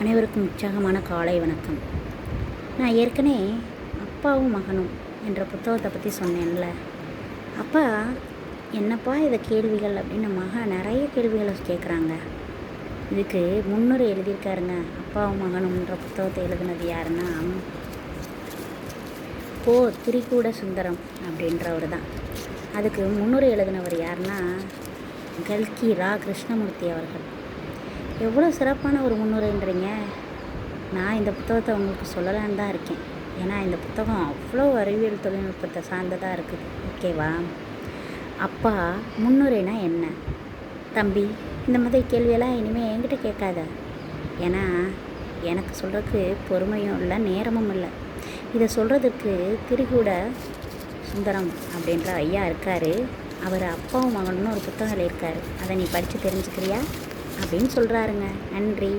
அனைவருக்கும் உற்சாகமான காலை வணக்கம். நான் ஏற்கனவே அப்பாவும் மகனும் என்ற புத்தகத்தை பற்றி சொன்னேன்ல. அப்பா என்னப்பா இதை கேள்விகள்? அப்படின்னு மகன் நிறைய கேள்விகளை கேட்குறாங்க இதுக்கு முன்னுரை எழுதியிருக்காருங்க அப்பாவும் மகனும்ன்ற புத்தகத்தை எழுதுனது யாருன்னா போ திரிகூட சுந்தரம் அப்படின்றவர் தான். அதுக்கு முன்னுரை எழுதினவர் யாருன்னா கல்கி ரா கிருஷ்ணமூர்த்தி அவர்கள். எவ்வளோ சிறப்பான ஒரு முன்னுரைன்றீங்க. நான் இந்த புத்தகத்தை உங்களுக்கு சொல்லலான்னு தான் இருக்கேன். ஏன்னா இந்த புத்தகம் அவ்வளோ அறிவியல் தொழில்நுட்பத்தை சார்ந்ததாக இருக்குது. ஓகேவா அப்பா முன்னுரைனா என்ன? தம்பி இந்த மாதிரி கேள்வியெல்லாம் இனிமேல் என்கிட்ட கேட்காத. ஏன்னா எனக்கு சொல்கிறதுக்கு பொறுமையும் இல்லை நேரமும் இல்லை. இதை சொல்கிறதுக்கு திரிகூட சுந்தரம் அப்படின்ற ஐயா இருக்கார். அவர் அப்பாவும் மகனும்னு ஒரு புத்தகம் எழுதியிருக்காரு. அதை நீ படித்து தெரிஞ்சுக்கிறியா? அப்படின்னு சொல்கிறாருங்க நன்றி.